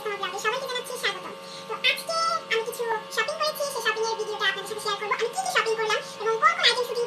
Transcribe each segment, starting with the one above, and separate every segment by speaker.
Speaker 1: ইসমো ব্লগে সবাইকে আমি কিছু শপিং করেছি, সেই শপিং এর ভিডিওটা আপনাদের সাথে শেয়ার করব। আমি কি কি শপিং করলাম এবং কোন কোন আইটেম শুটিং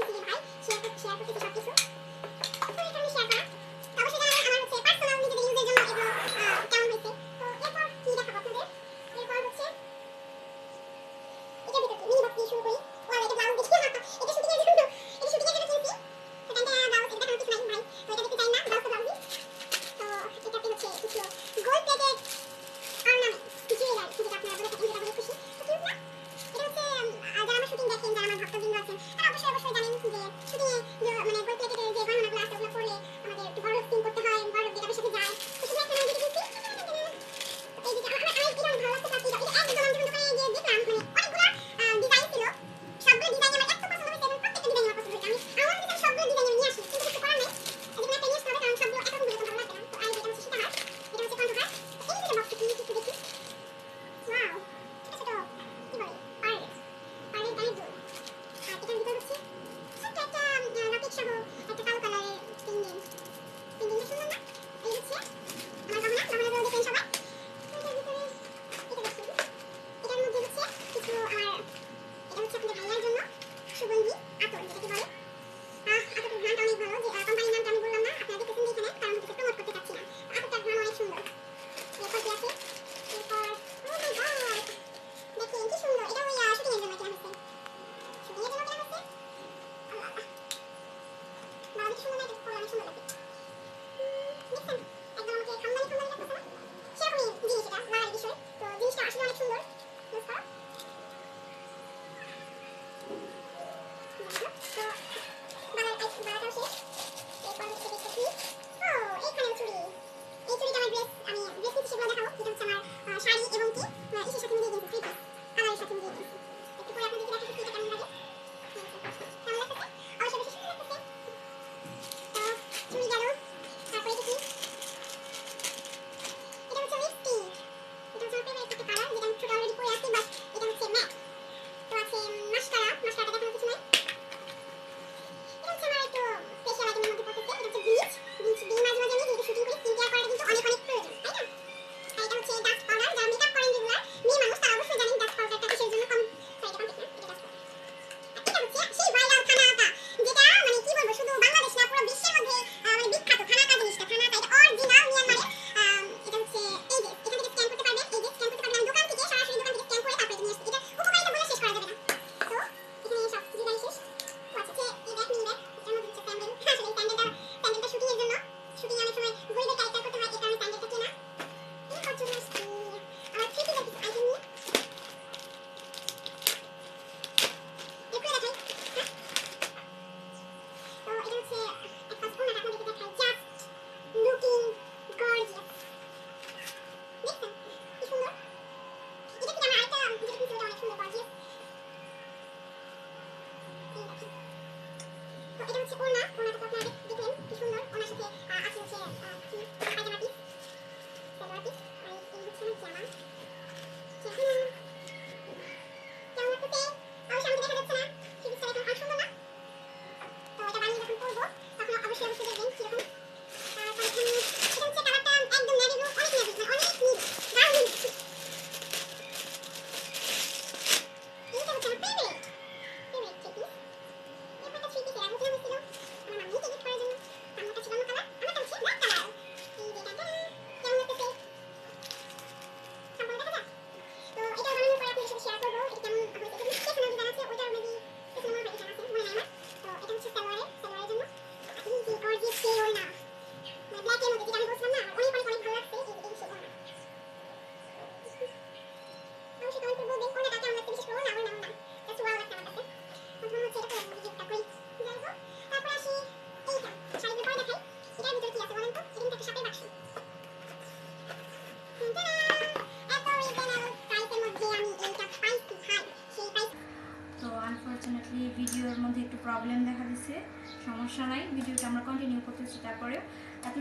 Speaker 1: তো এটা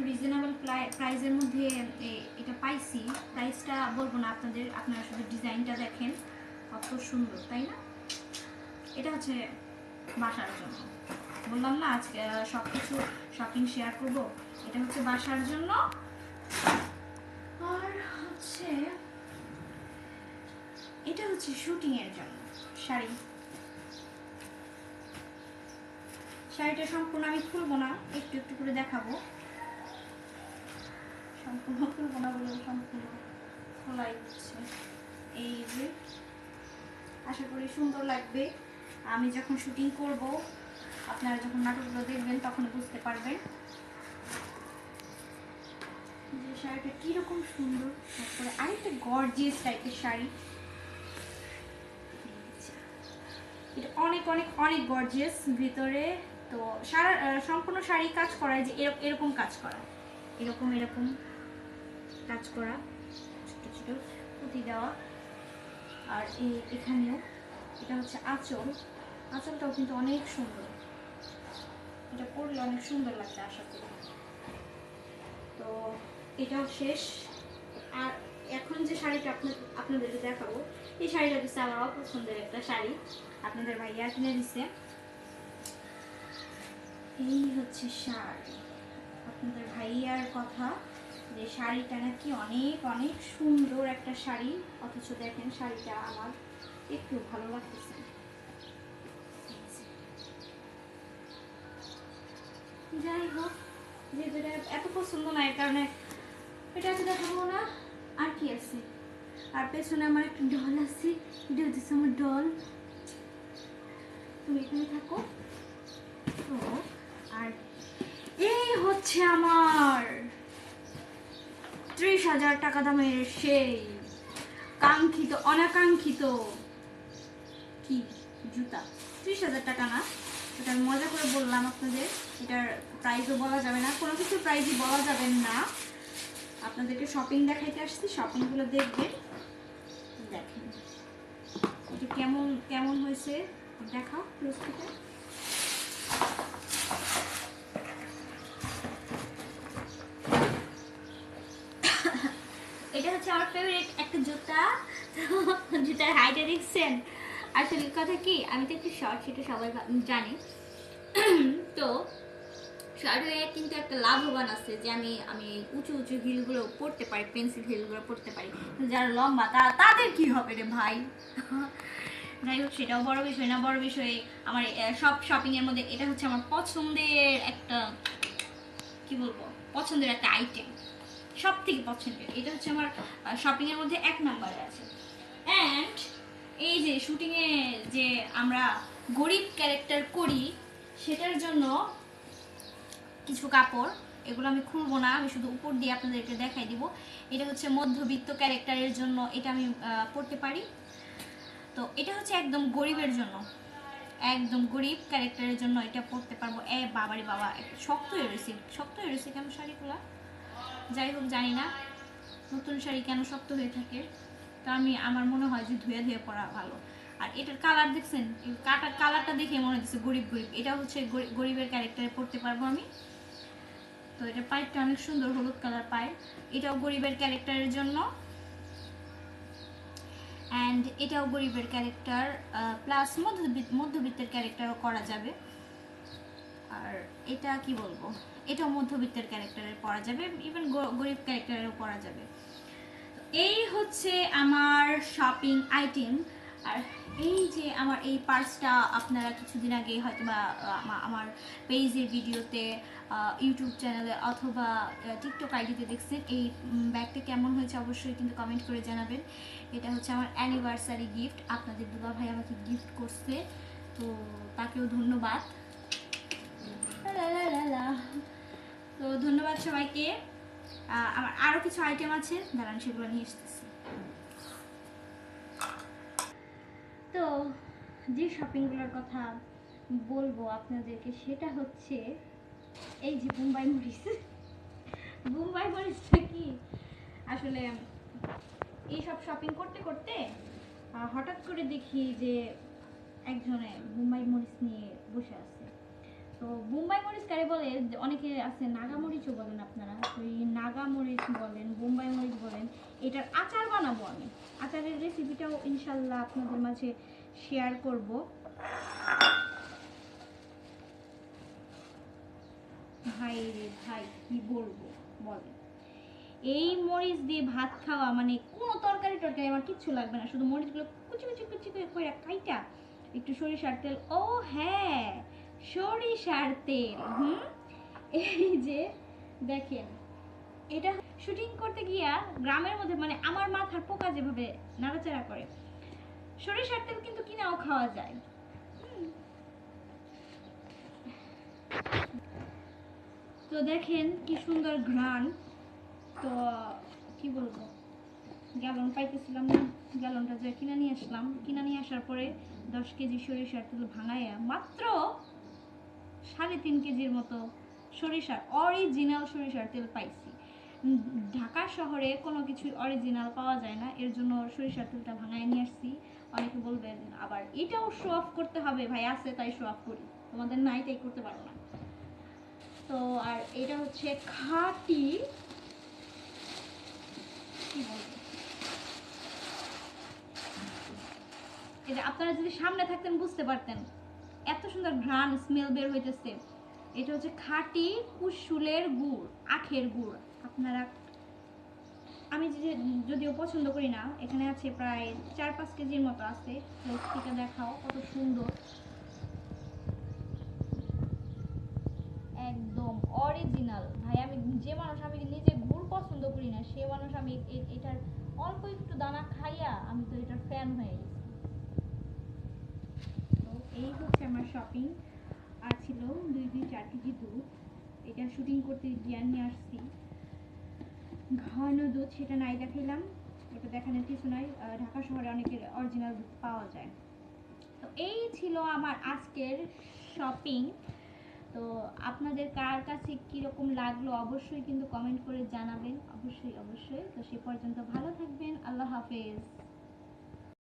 Speaker 1: রিজনেবল প্রাইসের মধ্যে
Speaker 2: এটা পাইছি। প্রাইসটা বলব না আপনাদের, আপনারা শুধু ডিজাইনটা দেখেন। কত সুন্দর, তাই না? এটা হচ্ছে বাসার জন্য। বললাম না আজকে সব কিছু শপিং শেয়ার করব। এটা হচ্ছে বাসার জন্য। আর হচ্ছে, এটা হচ্ছে শুটিংয়ের জন্য শাড়ি। শাড়িটা সম্পূর্ণ আমি খুলবো না, একটু একটু করে দেখাবো। সম্পূর্ণ খুলবো না বলে সম্পূর্ণ খোলাই হচ্ছে। এই যে, আশা করি সুন্দর লাগবে। আমি যখন শুটিং করব, আপনারা যখন নাটকগুলো দেখবেন তখন বুঝতে পারবেন যে শাড়িটা কীরকম সুন্দর। তারপরে আরেকটা গর্জিয়াস টাইপের শাড়ি। এটা অনেক অনেক অনেক গর্জিয়াস ভিতরে তো সারা সম্পূর্ণ শাড়ি কাজ করা এই যে এরক- এরকম কাজ করা। এরকম এরকম কাজ করা, ছোট ছোট পুঁতি দেওয়া। আর এই এখানেও এটা হচ্ছে আঁচল। আঁচলটাও কিন্তু অনেক সুন্দর। এটা পরলে অনেক সুন্দর লাগছে আশা করি। তো এটাও শেষ। আর এখন যে শাড়িটা আপনার, আপনাদেরকে দেখাবো, এই শাড়িটা হচ্ছে আমার অপছন্দের একটা শাড়ি। আপনাদের ভাইয়া কিনে দিছে। এই হচ্ছে শাড়ি। আপনাদের ভাইয়ার কথা। যে শাড়িটা নাকি অনেক অনেক সুন্দর একটা শাড়ি। অথচ দেখেন শাড়িটা আমার একটু ভালো লাগতেছে। যাই হোক এটা এত পছন্দ না এর কারণে এটা তো দেখাবো না। আর কি আছে? আর পেছনে আমার একটা ডল আছে। এটা হচ্ছে আমার ডল তুমি এখানে থাকো। তো, আর এই হচ্ছে আমার ত্রিশ হাজার টাকা দামের সেই কাঙ্ক্ষিত, অনাকাঙ্ক্ষিত কি জুতা? ত্রিশ হাজার টাকা না? এটা আমি মজা করে বললাম আপনাদের, এটার প্রাইসও বলা যাবে না। কোনো কিছু প্রাইসই বলা যাবে না। আপনাদেরকে শপিং দেখাইতে আসছি শপিংগুলো দেখবেন। দেখেন। এটা কেমন কেমন হয়েছে? দেখাও ক্লোজ থেকে এটা হচ্ছে আমার ফেভারিট একটা জুতা। তো জুতার হাইটা দেখছেন? আসলে কথা কি, আমি তো একটু শর্ট সেটা সবাই জানে। তো শর্ট হয়ে কিন্তু একটা লাভবান আছে যে আমি আমি উঁচু উঁচু হিলগুলো পড়তে পারি পেন্সিল হিলগুলো পড়তে পারি। যারা লম্বা তারা তাদের কি হবে রে ভাই? যাই হোক, সেটাও বড় বিষয় না, বড় বিষয়, আমার সব শপিং এর মধ্যে এটা হচ্ছে আমার পছন্দের একটা, কি বলব, পছন্দের একটা আইটেম সব থেকে পছন্দের। এটা হচ্ছে আমার শপিং এর মধ্যে এক নম্বরে আছে। অ্যান্ড এই যে শুটিংয়ে যে আমরা গরিব ক্যারেক্টার করি, সেটার জন্য কিছু কাপড়, এগুলো আমি খুলবো না, আমি শুধু উপর দিয়ে আপনাদেরকে দেখাই দিব। এটা হচ্ছে মধ্যবিত্ত ক্যারেক্টারের জন্য এটা আমি পড়তে পারি। তো এটা হচ্ছে একদম গরিবের জন্য। একদম গরিব ক্যারেক্টারের জন্য এটা পড়তে পারব। এ বাবারে বাবা শক্ত হয়ে রয়েছে, শক্ত হয়ে রয়েছে কেন শাড়িগুলা? যাই হোক, জানি না নতুন শাড়ি কেন শক্ত হয়ে থাকে, তো আমি, আমার মনে হয় যে ধুয়ে ধুয়ে পরা ভালো। আর এটার কালার দেখছেন? কাটার কালারটা দেখে মনে হচ্ছে গরিব গরিব। এটা হচ্ছে গরি- গরিবের ক্যারেক্টারে পড়তে পারব আমি। তো এটা পাইপটা অনেক সুন্দর, হলুদ কালার পাইপ এটাও গরিবের ক্যারেক্টারের জন্য। অ্যান্ড এটাও গরিবের ক্যারেক্টার প্লাস মধ্যবিত্ত, মধ্যবিত্তের ক্যারেক্টারও করা যাবে। আর এটা কি বলব? এটা মধ্যবিত্তের ক্যারেক্টারের পড়া যাবে ইভেন গরিব ক্যারেক্টারেরও পড়া যাবে। তো এই হচ্ছে আমার শপিং আইটেম আর এই যে আমার এই পার্সটা আপনারা কিছুদিন আগে হয়তো বা আমার পেজের ভিডিওতে ইউটিউব চ্যানেলে অথবা টিকটক আইডিতে দেখছেন, এই ব্যাগটা কেমন হয়েছে অবশ্যই কিন্তু কমেন্ট করে জানাবেন। এটা হচ্ছে আমার অ্যানিভার্সারি গিফট আপনাদের দুলা ভাই আমাকে গিফট করছে, তো তাকেও ধন্যবাদ। তো ধন্যবাদ সবাইকে। আমার আরও কিছু আইটেম আছে। দাঁড়ান, সেগুলো নিয়ে এসতেছি তো যে শপিংগুলোর কথা বলব আপনাদেরকে, সেটা হচ্ছে, এই যে মুম্বাই মরিচ। মুম্বাই মরিচটা কি? আসলে এইসব শপিং করতে করতে হঠাৎ করে দেখি যে একজনে মুম্বাই মরিচ নিয়ে বসে আছে। তো বোম্বাই মরিচ কারে বলে? অনেকে আছে নাগা মরিচও বলেন আপনারা। তো এই নাগা মরিচ বলেন, বোম্বাই মরিচ বলেন, এটার আচার বানাবো আমি। আচারের রেসিপিটাও ইনশাল্লাহ আপনাদের মাঝে শেয়ার করব। ভাই রে ভাই, কি বলব? বলেন। এই মরিচ দিয়ে ভাত খাওয়া মানে কোনো তরকারি টরকারি আমার কিচ্ছু লাগবে না। শুধু মরিচগুলো কুচি কুচি কুচি করে কাইটা একটু সরিষার তেল। ও হ্যাঁ সরিষার তেল। হুম? এই যে, দেখেন, এটা শুটিং করতে গিয়া গ্রামের মধ্যে মানে আমার মাথার পোকা যেভাবে নাড়াচাড়া করে, সরিষার তেল কিন্তু কিনাও খাওয়া যায়। তো দেখেন কি সুন্দর ঘ্রাণ। তো কি বলব, গ্যালন পাইতেছিলাম না, গ্যালনটা যে কিনে নিয়ে আসলাম, কিনে নিয়ে আসার পরে দশ কেজি সরিষার তেল ভাঙাইয়া মাত্র সাড়ে তিন কেজির মতো সরিষার অরিজিনাল সরিষার তেল পাইছি। ঢাকা শহরে কোনো কিছু অরিজিনাল পাওয়া যায় না, এর জন্য সরিষার তেলটা ভাঙায় নিয়ে আসছি। অনেকে বলবেন আবার এটাও শো অফ করতে হবে। ভাই, আছে তাই শো অফ করি। তোমাদের নাই তাই করতে পারো না। তো, আর এটা হচ্ছে খাঁটি, কি বলব? এটা আপনারা যদি সামনে থাকতেন, বুঝতে পারতেন। এত সুন্দর ঘ্রাণ স্মেল বের হইতেছে। এটা হচ্ছে খাঁটি কুশুলের গুড়, আখের গুড়। আপনারা আমি যে যদিও পছন্দ করি না, এখানে আছে প্রায় চার পাঁচ কেজির মতো আছে। থেকে দেখাও, কত সুন্দর। একদম অরিজিনাল ভাই, আমি যে মানুষ, আমি নিজে গুড় পছন্দ করি না, সে মানুষ আমি এটার অল্প একটু দানা খাইয়া আমি তো এটার ফ্যান হয়ে গেছি। এই আমার শপিং আর ছিল দুই দুই চার কেজি দুধ। এটা শুটিং করতে গিয়ে নিয়ে আসছি। ঘন দুধ সেটা নাই দেখাইলাম এটা দেখানোর কিছু নয় ঢাকা শহরে অনেকের অরিজিনাল দুধ পাওয়া যায়। তো এই ছিল আমার আজকের শপিং তো আপনাদের কার কাছে কীরকম লাগল অবশ্যই কিন্তু কমেন্ট করে জানাবেন। অবশ্যই অবশ্যই। তো সে পর্যন্ত ভালো থাকবেন। আল্লাহ হাফেজ।